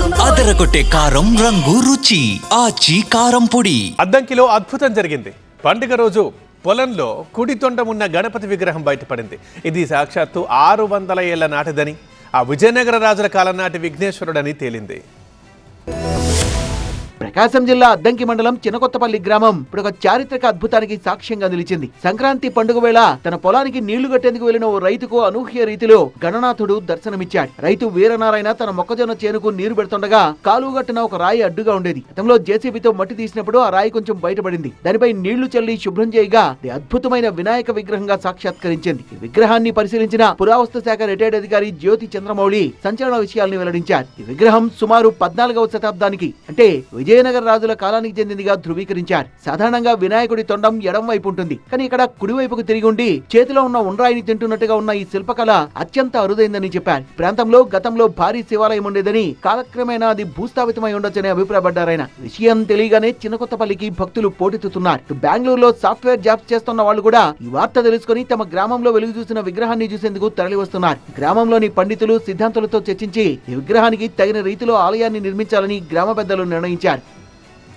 అదరకొట్టే కారం రంగు రుచి ఆచి కారం పొడి. అద్దంకిలో అద్భుతం జరిగింది. పండుగ రోజు పొలంలో కుడి తొండం ఉన్న గణపతి విగ్రహం బయటపడింది. ఇది సాక్షాత్తు ఆరు వందల ఏళ్ళ నాటిదని ఆ విజయనగర రాజుల కాలం నాటి విఘ్నేశ్వరుడని తేలింది. ప్రకాశం జిల్లా అద్దంకి మండలం చినకొత్తపల్లి గ్రామం ఇప్పుడు ఒక చారిత్రక అద్భుతానికి సాక్ష్యంగా నిలిచింది. సంక్రాంతి పండుగ వేళ తన పొలానికి నీళ్ళు కట్టేందుకు వెళ్ళిన ఓ రైతుకు అనూహ్య రీతిలో గణనాథుడు దర్శనమిచ్చాడు. రైతు వీరనారాయణ తన మొక్కజొన్న చేనుకు నీరు పెడుతుండగా కాలువగట్టున ఒక రాయి అడ్డుగా ఉండేది. గతంలో జేసీబీతో మట్టి తీసినప్పుడు ఆ రాయి కొంచెం బయటపడింది. దానిపై నీళ్ళు చల్లి శుభ్రం చేయగా అద్భుతమైన వినాయక విగ్రహంగా సాక్షాత్కరించింది. ఈ విగ్రహాన్ని పరిశీలించిన పురావస్తు శాఖ రిటైర్డ్ అధికారి జ్యోతి చంద్రమౌళి సంచలన విషయాల్ని వెల్లడించారు. ఈ విగ్రహం సుమారు పద్నాలుగవ శతాబ్దానికి అంటే విజయ విజయనగర రాజుల కాలానికి చెందిందిగా ధృవీకరించారు. సాధారణంగా వినాయకుడి తొండం ఎడం వైపు ఉంటుంది. కానీ ఇక్కడ కుడివైపుకు తిరిగి ఉండి చేతిలో ఉన్న ఉండ్రాయిని తింటున్నట్టుగా ఉన్న ఈ శిల్పకళ అత్యంత అరుదైందని చెప్పారు. ప్రాంతంలో గతంలో భారీ శివాలయం ఉండేదని కాలక్రమేణా అది భూస్థాపితమై ఉండొచ్చని అభిప్రాయపడ్డారాయన. విషయం తెలియగానే చిన్నకొత్తపల్లికి భక్తులు పోటెత్తుతున్నారు. బెంగళూరులో సాఫ్ట్వేర్ జాబ్స్ చేస్తున్న వాళ్ళు కూడా ఈ వార్త తెలుసుకుని తమ గ్రామంలో వెలుగు చూసిన విగ్రహాన్ని చూసేందుకు తరలి వస్తున్నారు గ్రామంలోని పండితులు సిద్ధాంతులతో చర్చించి ఈ విగ్రహానికి తగిన రీతిలో ఆలయాన్ని నిర్మించాలని గ్రామ పెద్దలు నిర్ణయించారు.